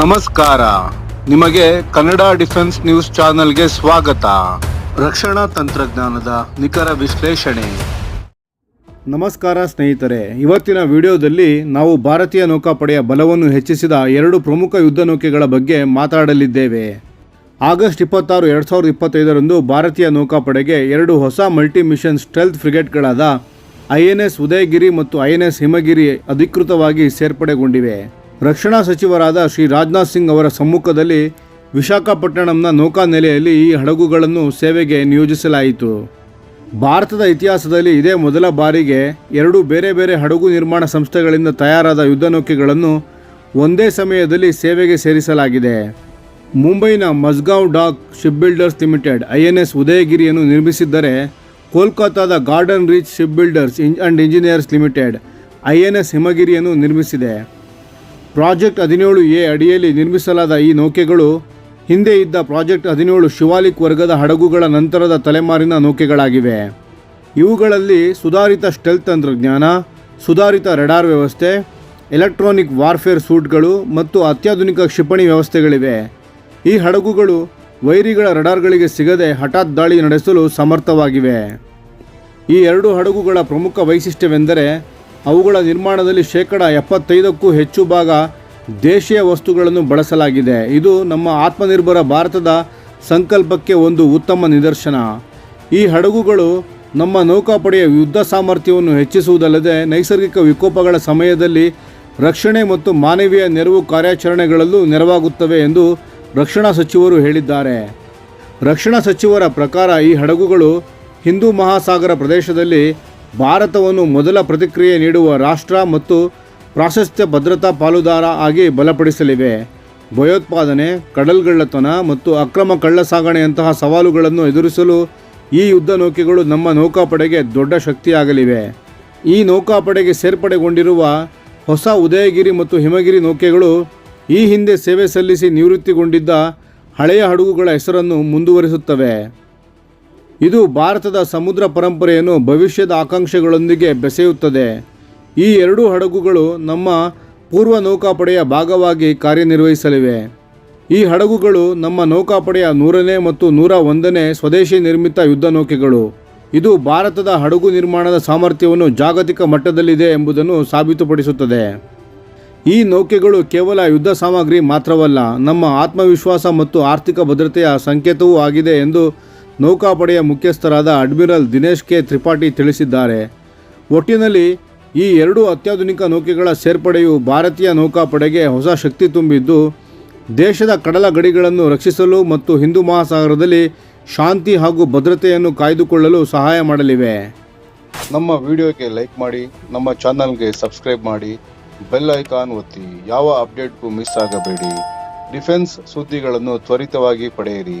ನಮಸ್ಕಾರ. ನಿಮಗೆ Kannada defence news ಚಾನೆಲ್ಗೆ ಸ್ವಾಗತ. ರಕ್ಷಣಾ ತಂತ್ರಜ್ಞಾನದ ನಿಖರ ವಿಶ್ಲೇಷಣೆ. ನಮಸ್ಕಾರ ಸ್ನೇಹಿತರೆ. ಇವತ್ತಿನ ವಿಡಿಯೋದಲ್ಲಿ ನಾವು ಭಾರತೀಯ ನೌಕಾಪಡೆಯ ಬಲವನ್ನು ಹೆಚ್ಚಿಸಿದ ಎರಡು ಪ್ರಮುಖ ಯುದ್ಧ ನೌಕೆಗಳ ಬಗ್ಗೆ ಮಾತಾಡಲಿದ್ದೇವೆ. ಆಗಸ್ಟ್ ಇಪ್ಪತ್ತಾರು, ಎರಡು ಸಾವಿರದ ಇಪ್ಪತ್ತೈದರಂದು ಭಾರತೀಯ ನೌಕಾಪಡೆಗೆ ಎರಡು ಹೊಸ ಮಲ್ಟಿ ಮಿಷನ್ ಸ್ಟೆಲ್ತ್ ಫ್ರಿಗೇಟ್ಗಳಾದ ಐ ಎನ್ ಎಸ್ ಉದಯಗಿರಿ ಮತ್ತು ಐ ಎನ್ ಎಸ್ ಹಿಮಗಿರಿ ಅಧಿಕೃತವಾಗಿ ಸೇರ್ಪಡೆಗೊಂಡಿವೆ. ರಕ್ಷಣಾ ಸಚಿವರಾದ ಶ್ರೀ ರಾಜನಾಥ್ ಸಿಂಗ್ ಅವರ ಸಮ್ಮುಖದಲ್ಲಿ ವಿಶಾಖಪಟ್ಟಣಂನ ನೌಕಾನೆಲೆಯಲ್ಲಿ ಈ ಹಡಗುಗಳನ್ನು ಸೇವೆಗೆ ನಿಯೋಜಿಸಲಾಯಿತು. ಭಾರತದ ಇತಿಹಾಸದಲ್ಲಿ ಇದೇ ಮೊದಲ ಬಾರಿಗೆ ಎರಡು ಬೇರೆ ಬೇರೆ ಹಡಗು ನಿರ್ಮಾಣ ಸಂಸ್ಥೆಗಳಿಂದ ತಯಾರಾದ ಯುದ್ಧ ನೌಕೆಗಳನ್ನು ಒಂದೇ ಸಮಯದಲ್ಲಿ ಸೇವೆಗೆ ಸೇರಿಸಲಾಗಿದೆ. ಮುಂಬೈನ Mazagon dock ship builders limited I N S ಉದಯಗಿರಿಯನ್ನು ನಿರ್ಮಿಸಿದ್ದರೆ ಕೋಲ್ಕತ್ತಾದ garden reach ship builders and engineers limited I N S ಹಿಮಗಿರಿಯನ್ನು ನಿರ್ಮಿಸಿದೆ. ಪ್ರಾಜೆಕ್ಟ್ ಹದಿನೇಳು ಎ ಅಡಿಯಲ್ಲಿ ನಿರ್ಮಿಸಲಾದ ಈ ನೌಕೆಗಳು ಹಿಂದೆ ಇದ್ದ ಪ್ರಾಜೆಕ್ಟ್ ಹದಿನೇಳು ಶಿವಾಲಿಕ್ ವರ್ಗದ ಹಡಗುಗಳ ನಂತರದ ತಲೆಮಾರಿನ ನೌಕೆಗಳಾಗಿವೆ. ಇವುಗಳಲ್ಲಿ ಸುಧಾರಿತ ಸ್ಟೆಲ್ತ್ ತಂತ್ರಜ್ಞಾನ, ಸುಧಾರಿತ ರೆಡಾರ್ ವ್ಯವಸ್ಥೆ, ಎಲೆಕ್ಟ್ರಾನಿಕ್ ವಾರ್ಫೇರ್ ಸೂಟ್ಗಳು ಮತ್ತು ಅತ್ಯಾಧುನಿಕ ಕ್ಷಿಪಣಿ ವ್ಯವಸ್ಥೆಗಳಿವೆ. ಈ ಹಡಗುಗಳು ವೈರಿಗಳ ರಡಾರ್ಗಳಿಗೆ ಸಿಗದೆ ಹಠಾತ್ ದಾಳಿ ನಡೆಸಲು ಸಮರ್ಥವಾಗಿವೆ. ಈ ಎರಡು ಹಡಗುಗಳ ಪ್ರಮುಖ ವೈಶಿಷ್ಟ್ಯವೆಂದರೆ ಅವುಗಳ ನಿರ್ಮಾಣದಲ್ಲಿ ಶೇಕಡ ಎಪ್ಪತ್ತೈದಕ್ಕೂ ಹೆಚ್ಚು ಭಾಗ ದೇಶೀಯ ವಸ್ತುಗಳನ್ನು ಬಳಸಲಾಗಿದೆ. ಇದು ನಮ್ಮ ಆತ್ಮನಿರ್ಭರ ಭಾರತದ ಸಂಕಲ್ಪಕ್ಕೆ ಒಂದು ಉತ್ತಮ ನಿದರ್ಶನ. ಈ ಹಡಗುಗಳು ನಮ್ಮ ನೌಕಾಪಡೆಯ ಯುದ್ಧ ಸಾಮರ್ಥ್ಯವನ್ನು ಹೆಚ್ಚಿಸುವುದಲ್ಲದೆ ನೈಸರ್ಗಿಕ ವಿಕೋಪಗಳ ಸಮಯದಲ್ಲಿ ರಕ್ಷಣೆ ಮತ್ತು ಮಾನವೀಯ ನೆರವು ಕಾರ್ಯಾಚರಣೆಗಳಲ್ಲೂ ನೆರವಾಗುತ್ತವೆ ಎಂದು ರಕ್ಷಣಾ ಸಚಿವರು ಹೇಳಿದ್ದಾರೆ. ರಕ್ಷಣಾ ಸಚಿವರ ಪ್ರಕಾರ ಈ ಹಡಗುಗಳು ಹಿಂದೂ ಮಹಾಸಾಗರ ಪ್ರದೇಶದಲ್ಲಿ ಭಾರತವನ್ನು ಮೊದಲ ಪ್ರತಿಕ್ರಿಯೆ ನೀಡುವ ರಾಷ್ಟ್ರ ಮತ್ತು ಪ್ರಾಶಸ್ತ್ಯ ಭದ್ರತಾ ಪಾಲುದಾರ ಆಗಿ ಬಲಪಡಿಸಲಿವೆ. ಭಯೋತ್ಪಾದನೆ, ಕಡಲ್ಗಳ್ಳತನ ಮತ್ತು ಅಕ್ರಮ ಕಳ್ಳಸಾಗಣೆಯಂತಹ ಸವಾಲುಗಳನ್ನು ಎದುರಿಸಲು ಈ ಯುದ್ಧ ನೌಕೆಗಳು ನಮ್ಮ ನೌಕಾಪಡೆಗೆ ದೊಡ್ಡ ಶಕ್ತಿಯಾಗಲಿವೆ. ಈ ನೌಕಾಪಡೆಗೆ ಸೇರ್ಪಡೆಗೊಂಡಿರುವ ಹೊಸ ಉದಯಗಿರಿ ಮತ್ತು ಹಿಮಗಿರಿ ನೌಕೆಗಳು ಈ ಹಿಂದೆ ಸೇವೆ ಸಲ್ಲಿಸಿ ನಿವೃತ್ತಿಗೊಂಡಿದ್ದ ಹಳೆಯ ಹಡಗುಗಳ ಹೆಸರನ್ನು ಮುಂದುವರಿಸುತ್ತವೆ. ಇದು ಭಾರತದ ಸಮುದ್ರ ಪರಂಪರೆಯನ್ನು ಭವಿಷ್ಯದ ಆಕಾಂಕ್ಷೆಗಳೊಂದಿಗೆ ಬೆಸೆಯುತ್ತದೆ. ಈ ಎರಡೂ ಹಡಗುಗಳು ನಮ್ಮ ಪೂರ್ವ ನೌಕಾಪಡೆಯ ಭಾಗವಾಗಿ ಕಾರ್ಯನಿರ್ವಹಿಸಲಿವೆ. ಈ ಹಡಗುಗಳು ನಮ್ಮ ನೌಕಾಪಡೆಯ ನೂರನೇ ಮತ್ತು ನೂರ ಒಂದನೇ ಸ್ವದೇಶಿ ನಿರ್ಮಿತ ಯುದ್ಧ ನೌಕೆಗಳು. ಇದು ಭಾರತದ ಹಡಗು ನಿರ್ಮಾಣದ ಸಾಮರ್ಥ್ಯವನ್ನು ಜಾಗತಿಕ ಮಟ್ಟದಲ್ಲಿದೆ ಎಂಬುದನ್ನು ಸಾಬೀತುಪಡಿಸುತ್ತದೆ. ಈ ನೌಕೆಗಳು ಕೇವಲ ಯುದ್ಧ ಸಾಮಗ್ರಿ ಮಾತ್ರವಲ್ಲ, ನಮ್ಮ ಆತ್ಮವಿಶ್ವಾಸ ಮತ್ತು ಆರ್ಥಿಕ ಭದ್ರತೆಯ ಸಂಕೇತವೂ ಆಗಿದೆ ಎಂದು ನೌಕಾಪಡೆಯ ಮುಖ್ಯಸ್ಥರಾದ ಅಡ್ಮಿರಲ್ ದಿನೇಶ್ ಕೆ ತ್ರಿಪಾಠಿ ತಿಳಿಸಿದ್ದಾರೆ. ಒಟ್ಟಿನಲ್ಲಿ ಈ ಎರಡು ಅತ್ಯಾಧುನಿಕ ನೌಕೆಗಳ ಸೇರ್ಪಡೆಯು ಭಾರತೀಯ ನೌಕಾಪಡೆಗೆ ಹೊಸ ಶಕ್ತಿ ತುಂಬಿದ್ದು, ದೇಶದ ಕಡಲ ಗಡಿಗಳನ್ನು ರಕ್ಷಿಸಲು ಮತ್ತು ಹಿಂದೂ ಮಹಾಸಾಗರದಲ್ಲಿ ಶಾಂತಿ ಹಾಗೂ ಭದ್ರತೆಯನ್ನು ಕಾಯ್ದುಕೊಳ್ಳಲು ಸಹಾಯ ಮಾಡಲಿವೆ. ನಮ್ಮ ವಿಡಿಯೋಗೆ ಲೈಕ್ ಮಾಡಿ, ನಮ್ಮ ಚಾನಲ್ಗೆ ಸಬ್ಸ್ಕ್ರೈಬ್ ಮಾಡಿ, ಬೆಲ್ ಐಕಾನ್ ಒತ್ತಿ, ಯಾವ ಅಪ್ಡೇಟ್ಗೂ ಮಿಸ್ ಆಗಬೇಡಿ. ಡಿಫೆನ್ಸ್ ಸುದ್ದಿಗಳನ್ನು ತ್ವರಿತವಾಗಿ ಪಡೆಯಿರಿ.